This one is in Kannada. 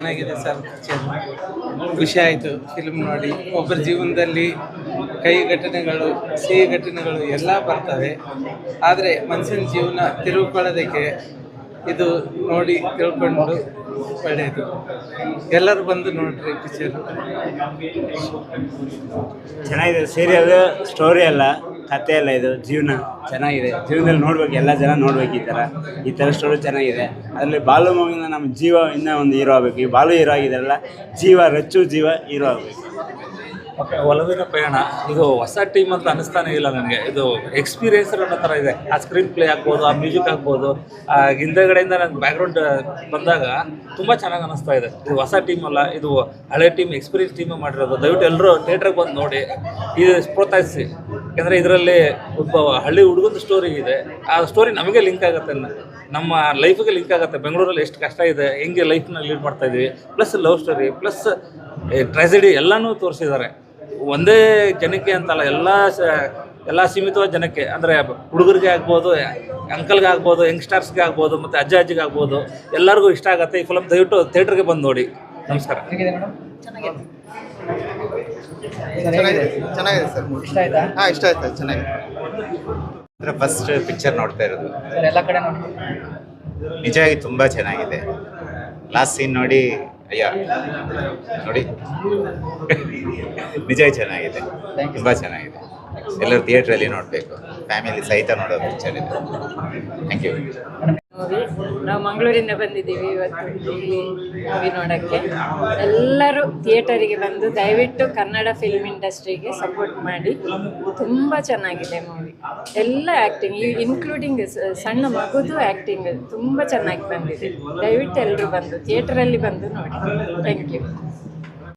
ಚೆನ್ನಾಗಿದೆ ಸರ್. ಖುಷಿ ಆಯಿತು ಫಿಲ್ಮ್ ನೋಡಿ. ಒಬ್ಬರ ಜೀವನದಲ್ಲಿ ಕೈ ಘಟನೆಗಳು, ಸಿಹಿ ಘಟನೆಗಳು ಎಲ್ಲ ಬರ್ತವೆ. ಆದರೆ ಮನುಷ್ಯನ ಜೀವನ ತಿರುಗಿಕೊಳ್ಳೋದಕ್ಕೆ ಇದು ನೋಡಿ ತಿಳ್ಕೊಂಡು ಒಳ್ಳೆಯದು. ಎಲ್ಲರೂ ಬಂದು ನೋಡ್ರಿ ಪಿಕ್ಚರ್ ಚೆನ್ನಾಗಿದೆ ಸೀರಿಯಲ್ ಸ್ಟೋರಿ ಅಲ್ಲ ಕತೆ ಅಲ್ಲ ಇದು, ಜೀವನ ಚೆನ್ನಾಗಿದೆ. ಜೀವನದಲ್ಲಿ ನೋಡ್ಬೇಕು, ಎಲ್ಲ ಜನ ನೋಡ್ಬೇಕು ಈ ಥರ. ಈ ಥರ ಸ್ಟೋರಿ ಚೆನ್ನಾಗಿದೆ. ಅದರಲ್ಲಿ ಬಾಲು ಮಗುವಿನ ನಮ್ಮ ಜೀವ ಇನ್ನೂ ಒಂದು ಹೀರೋ ಆಗಬೇಕು. ಈ ಬಾಲು ಹೀರೋ ಆಗಿದ್ದಾರಲ್ಲ, ಜೀವ ರಚ್ಚು ಜೀವ ಹೀರೋ ಆಗಬೇಕು. ಒಲವಿನ ಪಯಣ. ಇದು ಹೊಸ ಟೀಮ್ ಅಂತ ಅನಿಸ್ತಾನೆ ಇಲ್ಲ ನನಗೆ. ಇದು ಎಕ್ಸ್ಪೀರಿಯನ್ಸ್ ಅನ್ನೋ ಥರ ಇದೆ. ಆ ಸ್ಕ್ರೀನ್ ಪ್ಲೇ ಆಗ್ಬೋದು, ಆ ಮ್ಯೂಸಿಕ್ ಆಗ್ಬೋದು, ಆ ಹಿಂದೆಗಡೆಯಿಂದ ನನ್ನ ಬ್ಯಾಕ್ಗ್ರೌಂಡ್ ಬಂದಾಗ ತುಂಬ ಚೆನ್ನಾಗಿ ಅನಿಸ್ತಾ ಇದೆ. ಇದು ಹೊಸ ಟೀಮ್ ಅಲ್ಲ, ಇದು ಹಳೆ ಟೀಮ್ ಎಕ್ಸ್ಪೀರಿಯನ್ಸ್ ಟೀಮ್ ಮಾಡಿರೋದು. ದಯವಿಟ್ಟು ಎಲ್ಲರೂ ಥಿಯೇಟ್ರಿಗೆ ಬಂದು ನೋಡಿ. ಇದು ಪ್ರೋತ್ಸಾಹಿಸಿ. ಯಾಕಂದರೆ ಇದರಲ್ಲಿ ಒಬ್ಬ ಹಳ್ಳಿ ಹುಡುಗನ ಸ್ಟೋರಿ ಇದೆ. ಆ ಸ್ಟೋರಿ ನಮಗೆ ಲಿಂಕ್ ಆಗುತ್ತೆ ನಮ್ಮ ಲೈಫಿಗೆ ಲಿಂಕ್ ಆಗುತ್ತೆ. ಬೆಂಗಳೂರಲ್ಲಿ ಎಷ್ಟು ಕಷ್ಟ ಇದೆ, ಹೆಂಗೆ ಲೈಫ್ನ ಲೀಡ್ ಮಾಡ್ತಾ ಇದ್ದೀವಿ plus love story plus tragedy ಎಲ್ಲನೂ ತೋರಿಸಿದ್ದಾರೆ. ಒಂದೇ ಜನಕ್ಕೆ ಅಂತಲ್ಲ ಎಲ್ಲ ಎಲ್ಲ ಸೀಮಿತವಾದ ಜನಕ್ಕೆ. ಅಂದರೆ ಹುಡುಗರಿಗೆ ಆಗ್ಬೋದು ಅಂಕಲ್ಗೆ ಆಗ್ಬೋದು ಯಂಗ್ಸ್ಟರ್ಸ್ಗೆ ಆಗ್ಬೋದು ಮತ್ತು ಅಜ್ಜ ಅಜ್ಜಿಗೆ ಆಗ್ಬೋದು ಎಲ್ಲರಿಗೂ ಇಷ್ಟ ಆಗುತ್ತೆ. ಈ ಫಿಲಮ್ ದಯವಿಟ್ಟು ಥಿಯೇಟ್ರಿಗೆ ಬಂದು ನೋಡಿ. ನಮಸ್ಕಾರ. ಚೆನ್ನಾಗಿದೆ. ಚೆನ್ನಾಗಿದೆ. ಸರ್ ಇಷ್ಟ ಆಯ್ತಾ? ಹಾಂ ಇಷ್ಟ ಆಯ್ತು ಚೆನ್ನಾಗಿದೆ. ಅಂದರೆ ಫಸ್ಟ್ ಪಿಕ್ಚರ್ ನೋಡ್ತಾ ಇರೋದು. ಸರ್ ಎಲ್ಲ ಕಡೆ ನಿಜವಾಗಿ ತುಂಬ ಚೆನ್ನಾಗಿದೆ. ಲಾಸ್ಟ್ ಸೀನ್ ನೋಡಿ ಅಯ್ಯ ನೋಡಿ. ನಿಜ ಚೆನ್ನಾಗಿದೆ. ತುಂಬ ಚೆನ್ನಾಗಿದೆ. ಎಲ್ಲರೂ ಥಿಯೇಟ್ರಲ್ಲಿ ನೋಡಬೇಕು. ಫ್ಯಾಮಿಲಿ ಸಹಿತ ನೋಡೋದು ಪಿಕ್ಚರ್ ಇದೆ. ಥ್ಯಾಂಕ್ ಯು ಮೂವಿ ನಾವು ಮಂಗಳೂರಿಂದ ಬಂದಿದ್ದೀವಿ ಇವತ್ತು ಇಲ್ಲಿ ಮೂವಿ ನೋಡೋಕ್ಕೆ. ಎಲ್ಲರೂ ಥಿಯೇಟರಿಗೆ ಬಂದು ದಯವಿಟ್ಟು ಕನ್ನಡ ಫಿಲ್ಮ್ ಇಂಡಸ್ಟ್ರಿಗೆ ಸಪೋರ್ಟ್ ಮಾಡಿ. ತುಂಬ ಚೆನ್ನಾಗಿದೆ ಮೂವಿ ಎಲ್ಲ ಆ್ಯಕ್ಟಿಂಗ್ ಇನ್ಕ್ಲೂಡಿಂಗ್ ಸಣ್ಣ ಮಗುದು ಆ್ಯಕ್ಟಿಂಗ್ ತುಂಬ ಚೆನ್ನಾಗಿ ಬಂದಿದೆ. ದಯವಿಟ್ಟು ಎಲ್ಲರೂ ಬಂದು ಥಿಯೇಟರಲ್ಲಿ ಬಂದು ನೋಡಿ. Thank you